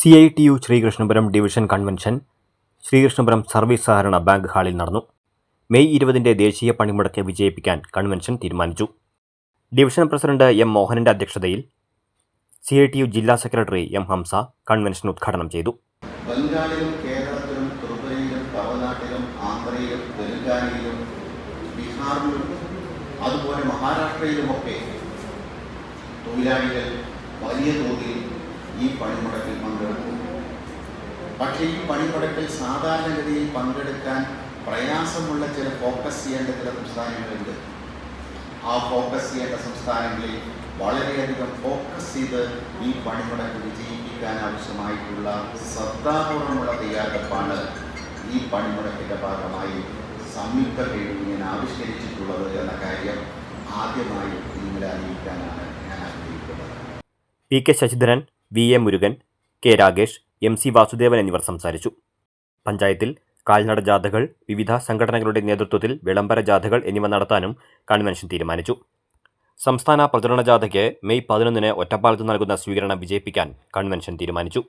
C I T U Sreekrishnapuram division convention Sreekrishnapuram service സഹകരണ bank ഹാളിൽ നടന്നു. May ഇരുപതിന്റെ ദേശീയ പണിമുടക്ക് വിജയിപ്പിക്കാൻ കൺവെൻഷൻ തീരുമാനിച്ചു. ഡിവിഷൻ പ്രസിഡന്റ് എം മോഹനന്റെ അധ്യക്ഷതയിൽ സി ഐ ടി യു ജില്ലാ സെക്രട്ടറി എം ഹംസ കൺവെൻഷൻ ഉദ്ഘാടനം ചെയ്തു. കേരളത്തിലും ആന്ധ്രയിലും അതുപോലെ മഹാരാഷ്ട്രയിലുമൊക്കെ തൊഴിലാളികൾ വലിയ തോതിൽ ഈ പണിമുടക്കിൽ പങ്കെടുക്കും. പക്ഷേ ഈ പണിമുടക്കിൽ സാധാരണഗതിയിൽ പങ്കെടുക്കാൻ പ്രയാസമുള്ള ചില ഫോക്കസ് ചെയ്യേണ്ട ചില സംസ്ഥാനങ്ങളുണ്ട്. ആ ഫോക്കസ് ചെയ്യേണ്ട സംസ്ഥാനങ്ങളിൽ വളരെയധികം ഫോക്കസ് ചെയ്ത് ഈ പണിമുടക്ക് വിജയിപ്പിക്കാൻ ആവശ്യമായിട്ടുള്ള ശ്രദ്ധാപൂർവമുള്ള തയ്യാറെടുപ്പാണ് ഈ പണിമുടക്കിന്റെ ഭാഗമായി സംയുക്ത ട്രേഡ് ഞാൻ ആവിഷ്കരിച്ചിട്ടുള്ളത് എന്ന കാര്യം ആദ്യമായി നിങ്ങളെ അറിയിക്കാനാണ് ഞാൻ ആഗ്രഹിക്കുന്നത്. P K Sasidharan V A Murugan K Ragesh M C Vasudevan എന്നിവർ സംസാരിച്ചു. പഞ്ചായത്തിൽ കാൽനട ജാഥകൾ വിവിധ സംഘടനകളുടെ നേതൃത്വത്തിൽ വിളംബര ജാഥകൾ എന്നിവ നടത്താനും കൺവെൻഷൻ തീരുമാനിച്ചു. സംസ്ഥാന പ്രചരണ ജാഥയ്ക്ക് മെയ് പതിനൊന്നിന് ഒറ്റപ്പാലത്ത് നൽകുന്ന സ്വീകരണം വിജയിപ്പിക്കാൻ കൺവെൻഷൻ തീരുമാനിച്ചു.